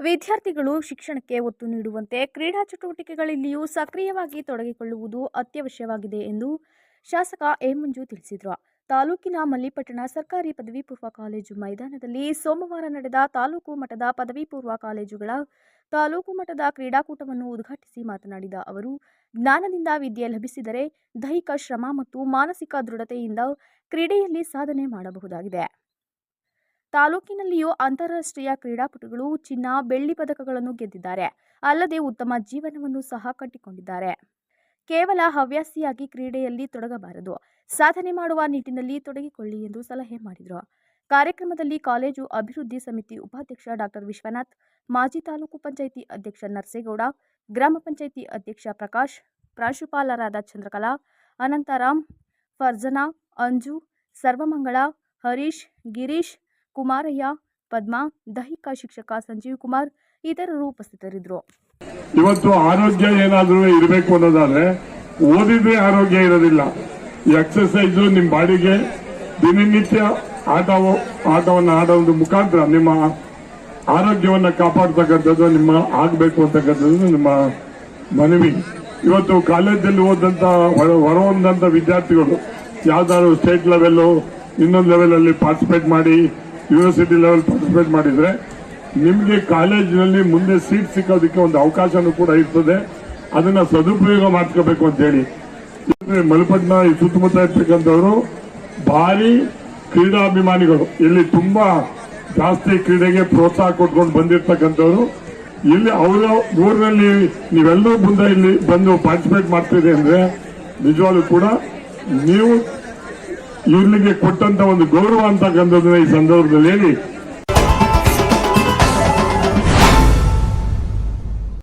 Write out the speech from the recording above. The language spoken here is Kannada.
ವಿದ್ಯಾರ್ಥಿಗಳು ಶಿಕ್ಷಣಕ್ಕೆ ಒತ್ತು ನೀಡುವಂತೆ ಕ್ರೀಡಾ ಚಟುವಟಿಕೆಗಳಲ್ಲಿಯೂ ಸಕ್ರಿಯವಾಗಿ ತೊಡಗಿಕೊಳ್ಳುವುದು ಅತ್ಯವಶ್ಯವಾಗಿದೆ ಎಂದು ಶಾಸಕ ಎ. ತಿಳಿಸಿದರು. ತಾಲೂಕಿನ ಮಲ್ಲಿಪಟ್ಟಣ ಸರ್ಕಾರಿ ಪದವಿ ಪೂರ್ವ ಕಾಲೇಜು ಮೈದಾನದಲ್ಲಿ ಸೋಮವಾರ ನಡೆದ ತಾಲೂಕು ಮಟ್ಟದ ಪದವಿ ಪೂರ್ವ ಕಾಲೇಜುಗಳ ತಾಲೂಕು ಮಟ್ಟದ ಕ್ರೀಡಾಕೂಟವನ್ನು ಉದ್ಘಾಟಿಸಿ ಮಾತನಾಡಿದ ಅವರು, ಜ್ಞಾನದಿಂದ ವಿದ್ಯೆ ಲಭಿಸಿದರೆ ದೈಹಿಕ ಶ್ರಮ ಮತ್ತು ಮಾನಸಿಕ ದೃಢತೆಯಿಂದ ಕ್ರೀಡೆಯಲ್ಲಿ ಸಾಧನೆ ಮಾಡಬಹುದಾಗಿದೆ. ತಾಲೂಕಿನಲ್ಲಿಯೂ ಅಂತಾರಾಷ್ಟ್ರೀಯ ಕ್ರೀಡಾಪಟುಗಳು ಚಿನ್ನ, ಬೆಳ್ಳಿ ಪದಕಗಳನ್ನು ಗೆದ್ದಿದ್ದಾರೆ. ಅಲ್ಲದೆ ಉತ್ತಮ ಜೀವನವನ್ನು ಸಹ ಕಟ್ಟಿಕೊಂಡಿದ್ದಾರೆ. ಕೇವಲ ಹವ್ಯಾಸಿಯಾಗಿ ಕ್ರೀಡೆಯಲ್ಲಿ ತೊಡಗಬಾರದು. ಸಾಧನೆ ಮಾಡುವ ನಿಟ್ಟಿನಲ್ಲಿ ತೊಡಗಿಕೊಳ್ಳಿ ಎಂದು ಸಲಹೆ ಮಾಡಿದರು. ಕಾರ್ಯಕ್ರಮದಲ್ಲಿ ಕಾಲೇಜು ಅಭಿವೃದ್ಧಿ ಸಮಿತಿ ಉಪಾಧ್ಯಕ್ಷ ಡಾಕ್ಟರ್ ವಿಶ್ವನಾಥ್, ಮಾಜಿ ತಾಲೂಕು ಪಂಚಾಯಿತಿ ಅಧ್ಯಕ್ಷ ನರಸೇಗೌಡ, ಗ್ರಾಮ ಪಂಚಾಯಿತಿ ಅಧ್ಯಕ್ಷ ಪ್ರಕಾಶ್, ಪ್ರಾಂಶುಪಾಲರಾದ ಚಂದ್ರಕಲಾ, ಅನಂತರಾಮ್, ಫರ್ಜನಾ, ಅಂಜು, ಸರ್ವಮಂಗಳ, ಹರೀಶ್, ಗಿರೀಶ್ ಕುಮಾರಯ್ಯ, ಪದ್ಮ, ದೈಹಿಕ ಶಿಕ್ಷಕ ಸಂಜೀವ್ ಕುಮಾರ್ ಇತರರು ಉಪಸ್ಥಿತರಿದ್ದರು. ಇವತ್ತು ಆರೋಗ್ಯ ಏನಾದ್ರೂ ಇರಬೇಕು ಅನ್ನೋದಾದ್ರೆ ಓದಿದ್ರೆ ಆರೋಗ್ಯ ಇರೋದಿಲ್ಲ. ನಿಮ್ ನಿಮ್ಮ ಬಾಡಿಗೆ, ದಿನನಿತ್ಯ ಆಟ ಆಟವನ್ನು ಆಡೋದ್ರ ಮುಖಾಂತರ ನಿಮ್ಮ ಆರೋಗ್ಯವನ್ನು ಕಾಪಾಡ್ತಕ್ಕಂಥದ್ದು, ನಿಮ್ಮ ಆಗಬೇಕು ಅಂತಕ್ಕಂಥದ್ದು ನಿಮ್ಮ ಮನವಿ. ಇವತ್ತು ಕಾಲೇಜಲ್ಲಿ ಓದಂತ ಹೊರ- ಹೊರ ಹೊಂದಂತ ವಿದ್ಯಾರ್ಥಿಗಳು ಯಾವ್ದಾದ್ರು ಸ್ಟೇಟ್ ಲೆವೆಲ್ ಇನ್ನೊಂದು ಲೆವೆಲ್ ಅಲ್ಲಿ ಪಾರ್ಟಿಸಿಪೇಟ್ ಮಾಡಿ ಯೂನಿವರ್ಸಿಟಿ ಲೆವೆಲ್ ಪಾರ್ಟಿಸಿಪೇಟ್ ಮಾಡಿದ್ರೆ, ನಿಮಗೆ ಕಾಲೇಜಿನಲ್ಲಿ ಮುಂದೆ ಸೀಟ್ ಸಿಕ್ಕೋದಕ್ಕೆ ಒಂದು ಅವಕಾಶನೂ ಕೂಡ ಇರ್ತದೆ. ಅದನ್ನ ಸದುಪಯೋಗ ಮಾಡ್ಕೋಬೇಕು ಅಂತ ಹೇಳಿ ಮಲ್ಪಟ್ನ ಸುತ್ತಮುತ್ತ ಇರ್ತಕ್ಕಂಥವರು ಭಾರಿ ಕ್ರೀಡಾಭಿಮಾನಿಗಳು. ಇಲ್ಲಿ ತುಂಬಾ ಜಾಸ್ತಿ ಕ್ರೀಡೆಗೆ ಪ್ರೋತ್ಸಾಹ ಕೊಟ್ಕೊಂಡು ಬಂದಿರ್ತಕ್ಕಂಥವ್ರು. ಇಲ್ಲಿ ಅವರ ಊರಿನಲ್ಲಿ ನೀವೆಲ್ಲರೂ ಮುಂದೆ ಇಲ್ಲಿ ಬಂದು ಪಾರ್ಟಿಸಿಪೇಟ್ ಮಾಡ್ತೀರಿ ಅಂದ್ರೆ ನಿಜವಾಗ್ಲೂ ಕೂಡ ನೀವು ಇಲ್ಲಿಗೆ ಕೊಟ್ಟಂತ ಒಂದು ಗೌರವ ಅಂತಕ್ಕಂಥದ್ದನ್ನ ಈ ಸಂದರ್ಭದಲ್ಲಿ ಹೇಳಿ